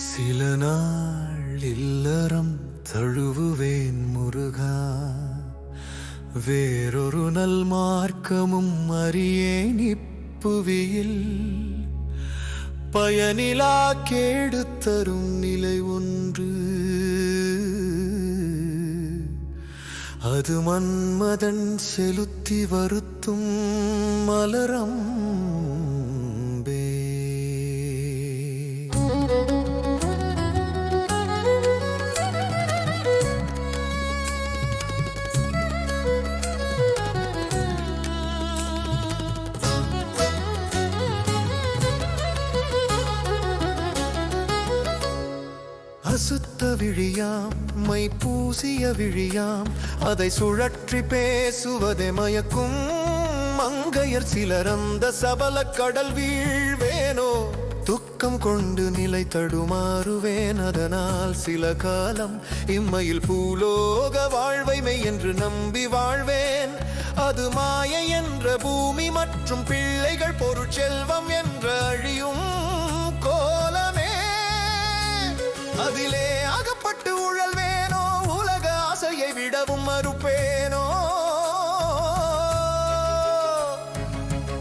சில நாள் இல்லறம் தழுவுவேன் முருகா. வேறொரு நல் மார்க்கமும் அறியேன் இப்புவியில். பயனிலா கேடு தரும் நிலை ஒன்று. அது மன்மதன் செலுத்தி வருத்தும் மலரம். விழியாம் மை பூசிய விழியாம். அதை சுழற்றி பேசுவதே மயக்கும். மங்கையர் சிலர் அந்த சபல கடல் வீழ்வேனோ? துக்கம் கொண்டு நிலை தடுமாறுவேன் அதனால் சில காலம் இம்மையில் பூலோக வாழ்வைமை என்று நம்பி வாழ்வேன். அது மாயை என்ற பூமி மற்றும் பிள்ளைகள் பொருட்செல்வம் என்ற அழியும் கோலமே. அதிலே அகப்பட்டு உழல்வேனோ உலக ஆசையை விடவும் மறுப்பேனோ?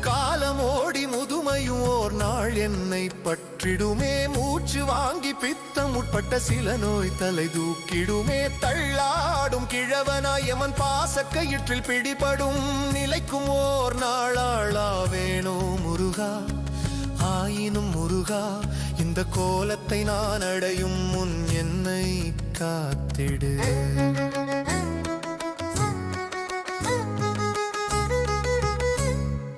காலம் ஓடி முதுமையும் ஓர் நாள் என்னை பற்றிடுமே. மூச்சு வாங்கி பித்தம் உட்பட்ட சில நோய் தலை தூக்கிடுமே. தள்ளாடும் கிழவனாய் எமன் பாசக்கயிற்றில் பிடிபடும் நிலைக்கும் ஓர் நாளாளா வேணோ முருகா. ஆயினும் முருகா இந்த கோலத்தை நான் அடையும் முன் என்னை காத்திடு.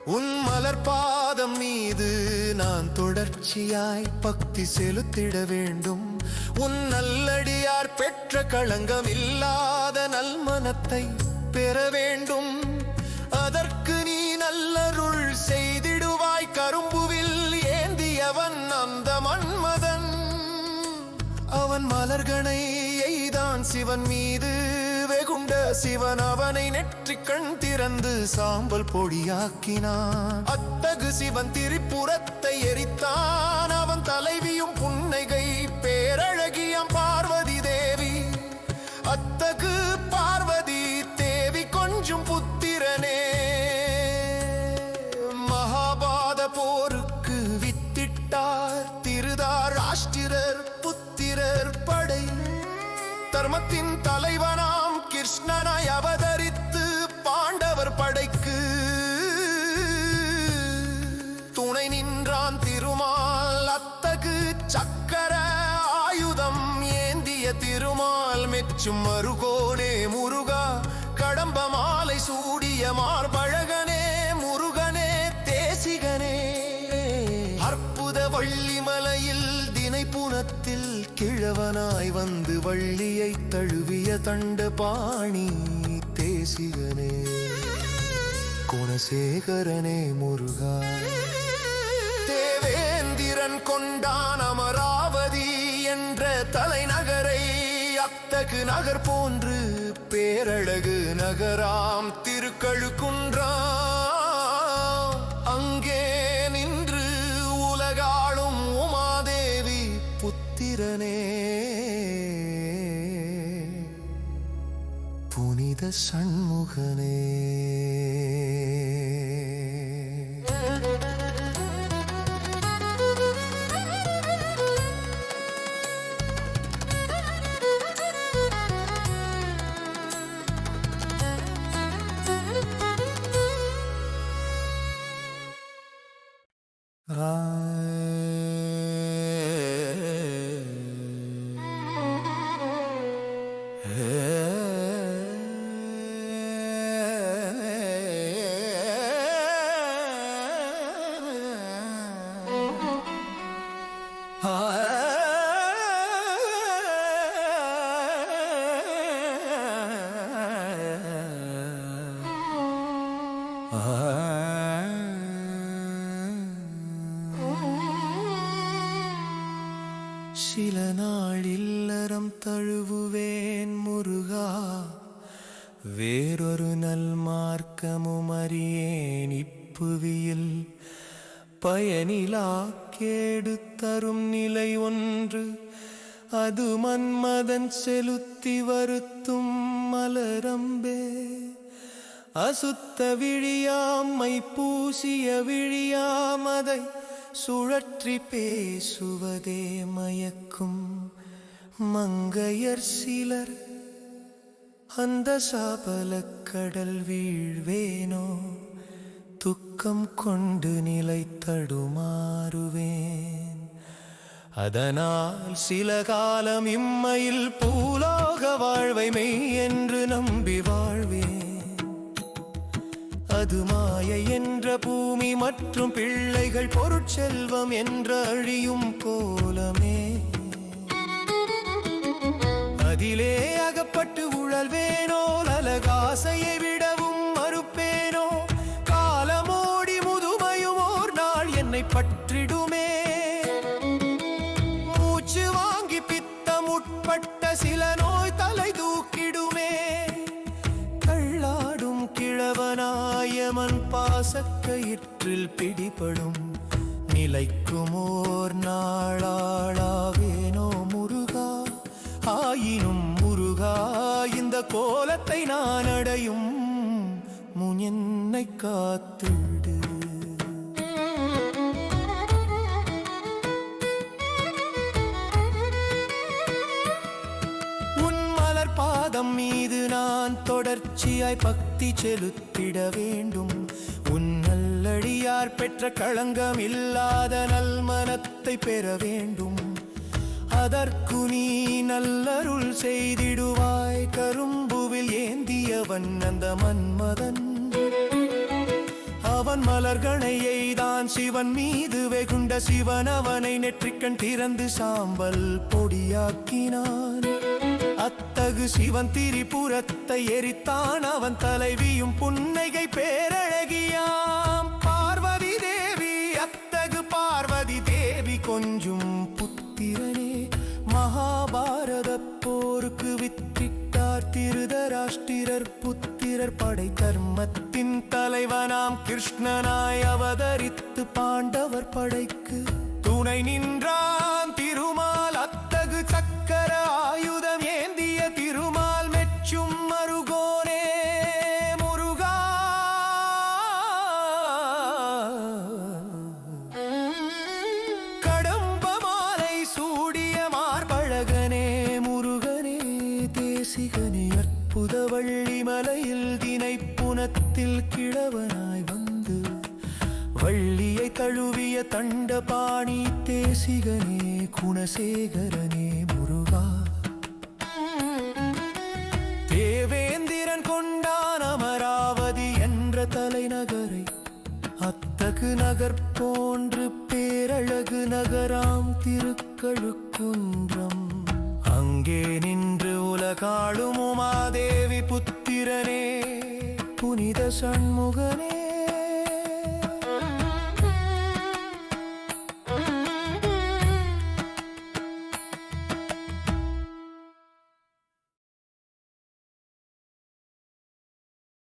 உன் மலர் பாதம் மீது நான் தொடர்ச்சியாய் பக்தி செலுத்திட வேண்டும். உன் நல்லடியார் பெற்ற களங்கம் இல்லாத நல்மனத்தை பெற வேண்டும். அவன் மலர்கனை எய்தான் சிவன் மீது வெகுண்ட சிவன் அவனை நெற்றி கண் திறந்து சாம்பல் பொடியாக்கினான். அத்தகு சிவன் திரிபுரத்தை எரித்தான். அவன் தலைவியும் புன்னைகை பேரழகியம் பார்வதி தேவி. அத்தகு கிருஷ்ணனாய் அவதரித்து பாண்டவர் படைக்கு. துணை நின்றான் திருமால் அத்தகு சக்கர ஆயுதம் ஏந்திய திருமால் மெச்சும் மருகோனே முருகா. கடம்ப மாலை சூடிய மார்பழகனே முருகனே தேசிகனே. அற்புத வள்ளிமலை தினைப்புணத்தில் கிழவனாய் வந்து வள்ளியை தழுவிய தண்ட பாணி தேசிகனே குணசேகரனே முருகா. தேவேந்திரன் கொண்டான் அமராவதி என்ற தலைநகரை அத்தகு நகர் போன்று பேரழகு நகராம் திருக்கழுக்குன்றா புனித சண்முகனே சில நாள் இல்லறம் தழுவுவேன் முருகா. வேறொரு நல் மார்க்கமும் அறியேன் இப்புவியில். பயனிலா கேடு தரும் நிலை ஒன்று. அது மன்மதன் செலுத்தி வருத்தும் மலரம்பே. அசுத்த விழியாமை பூசிய விழியாமதை சுழற்றி பேசுவதே மயக்கும் மங்கையர் சிலர். அந்த சாபலக்கடல் வீழ்வேனோ? துக்கம் கொண்டு நிலை தடுமாறுவேன். அதனால் சில காலம் இம்மையில் பூலோக வாழ்வை மெய் என்று நம்பி வாழ் அது மாயை என்ற பூமி மற்றும் பிள்ளைகள் பொருட்செல்வம் என்ற அழியும் கோலமே. அதிலே அகப்பட்டு உழல்வேனோ அலகாசையை விடவும் மறுப்பேனோ. காலமோடி முதுமையும் ஓர் நாள் என்னை பற்றிடுமே. மூச்சு வாங்கி பித்தம் உட்பட்ட சில நோய் தலை தூக்கிடுமே. தள்ளாடும் கிழவனாயமன் பாசக்கயிற்றில் பிடிபடும். நிலைக்குமோர் நாளாளாவேனோ முருகா? ஆயினும் முருகா இந்த கோலத்தை நான் அடையும் முன் காத்துடு. தொடர்ச்சியாய் பக்தி செலுத்திட வேண்டும். உன் நல்லடியார் பெற்ற களங்கம் இல்லாத நல்மனத்தை பெற வேண்டும். அதற்கு நீ நல்லருள் செய்திடுவாய். கரும்புவில் ஏந்தியவன் அந்த மன்மதன். அவன் மலர்கணையை தான் சிவன் மீது வெகுண்ட சிவன். அவனை நெற்றிக்கண் திறந்து சாம்பல் பொடியாக்கினான். அத்தகு சிவன் திரிபுரத்தை எரித்தான் அவன் தலைவியும் புன்னகை பேரழகியாம். பார்வதி தேவி அத்தகு பார்வதி தேவி கொஞ்சும் புத்திரனே மகாபாரத போருக்கு வித்திட்டார் திருதராஷ்டிரர். புத்திரர் படை தர்மத்தின் தலைவனாம் கிருஷ்ணனாய் அவதரித்து பாண்டவர் படைக்கு துணை நின்றார். வள்ளி தினை புனத்தில் கிழவனாய் வந்து வள்ளியை தழுவிய தண்டபாணி தேசிகனே குணசேகரனே முருகா. தேவேந்திரன் கொண்டான் அமராவதி என்ற தலைநகரை அத்தகு நகர் போன்று பேரழகு நகராம் திருக்கழுக்குன்றம். அங்கே நின்று உலகாளுமோ புனித சண்முகனே.